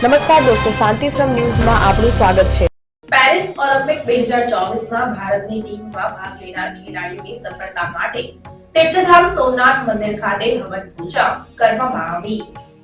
નમસ્કાર દોસ્તો શાંતિશ્રમ ન્યૂઝમાં આપનું સ્વાગત છે. પેરિસ ઓલિમ્પિક બે હજાર ચોવીસમાં ભારતની ટીમમાં ભાગ લેનાર ખેલાડીઓની સફળતા માટે તીર્થધામ સોમનાથ મંદિર ખાતે હવન પૂજા કરવામાં આવી.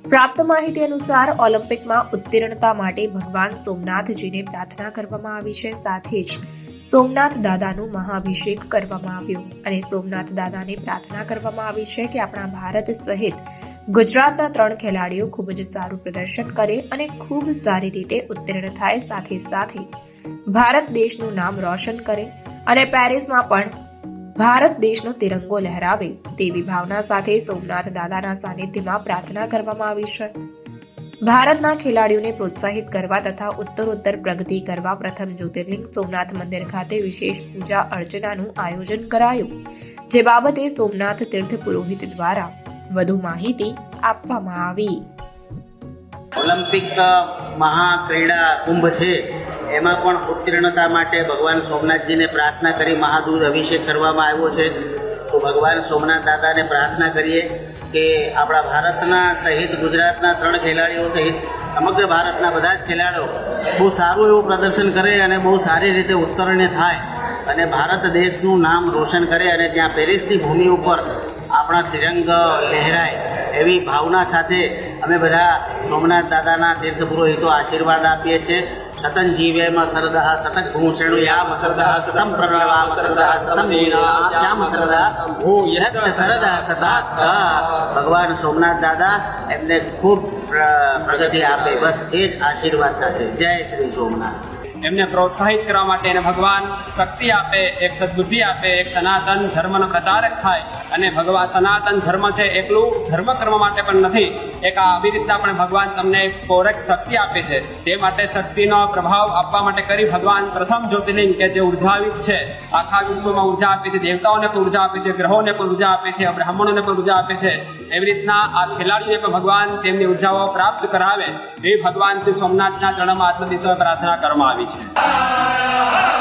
પ્રાપ્ત માહિતી અનુસાર ઓલિમ્પિકમાં ઉત્તીર્ણતા માટે ભગવાન સોમનાથજીને પ્રાર્થના કરવામાં આવી છે. સાથે જ સોમનાથ દાદાનું મહાભિષેક કરવામાં આવ્યો અને સોમનાથ દાદાને પ્રાર્થના કરવામાં આવી છે કે આપણા ભારત સહિત ગુજરાતના ત્રણ ખેલાડીઓ ખૂબ જ સારું પ્રદર્શન કરે અને ખૂબ સારી રીતે ઉત્તીર્ણ થાય સાથે સાથે ભારત દેશનું નામ રોશન કરે અને પેરિસમાં પણ ભારત દેશનો તિરંગો લહેરાવે તેવી ભાવના સાથે સોમનાથ દાદાના સાનિધ્યમાં પ્રાર્થના કરવામાં આવી છે. ભારતના ખેલાડીઓને પ્રોત્સાહિત કરવા તથા ઉત્તરોત્તર પ્રગતિ કરવા પ્રથમ જ્યોતિર્લિંગ સોમનાથ મંદિર ખાતે વિશેષ પૂજા અર્ચનાનું આયોજન કરાયું, જે બાબતે સોમનાથ તીર્થ પુરોહિત દ્વારા વધુ માહિતી આપવામાં આવી. ઓલિમ્પિક મહાક્રીડા કુંભ છે. એમાં પણ ઉત્તીર્ણતા માટે ભગવાન સોમનાથજીને પ્રાર્થના કરી મહાદૂધ અભિષેક કરવામાં આવ્યો છે. તો ભગવાન સોમનાથ દાદાને પ્રાર્થના કરીએ કે આપણા ભારતના સહિત ગુજરાતના ત્રણ ખેલાડીઓ સહિત સમગ્ર ભારતના બધા જ ખેલાડીઓ બહુ સારું એવું પ્રદર્શન કરે અને બહુ સારી રીતે ઉત્તરણ્ય થાય અને ભારત દેશનું નામ રોશન કરે અને ત્યાં પેરિસની ભૂમિ ઉપર આપણા તિરંગ લહેરાય એવી ભાવના સાથે અમે બધા સોમનાથ દાદાના તીર્થ પુરોહિતો આશીર્વાદ આપીએ છીએ. સતન જીવેમાં સરદહ સતત ભૂષણુ યામ સરદહ સતમ પ્રણવામ સરદહ સતમ શ્યામ સરદહ ભૂયશ્ચ સરદહ સદા ભગવાન સોમનાથ દાદા એમને ખૂબ પ્ર- પ્રગતિ આપે. બસ એ જ આશીર્વાદ સાથે. જય શ્રી સોમનાથ. એમને પ્રોત્સાહિત કરવા માટે એને ભગવાન શક્તિ આપે, એક સદબુદ્ધિ આપે, એક સનાતન ધર્મનો પ્રચારક થાય. અને ભગવાન સનાતન ધર્મ છે એકલું ધર્મ કર્મ માટે પણ નથી. એક આ આવી રીતના પણ ભગવાન તમને પૌરક શક્તિ આપે છે. તે માટે શક્તિનો પ્રભાવ આપવા માટે કરી ભગવાન પ્રથમ જ્યોતિર્લિંગ કે જે ઉર્જાવિત છે. આખા વિશ્વમાં ઊર્જા આપે છે, દેવતાઓને પણ ઊર્જા આપે છે, ગ્રહોને પણ ઊર્જા આપે છે, બ્રાહ્મણોને પણ ઊર્જા આપે છે. એવી રીતના આ ખેલાડીઓને પણ ભગવાન તેમની ઉર્જાઓ પ્રાપ્ત કરાવે. એ ભગવાન શ્રી સોમનાથના ચરણમાં આત્મદિશોએ પ્રાર્થના કરવામાં આવી છે.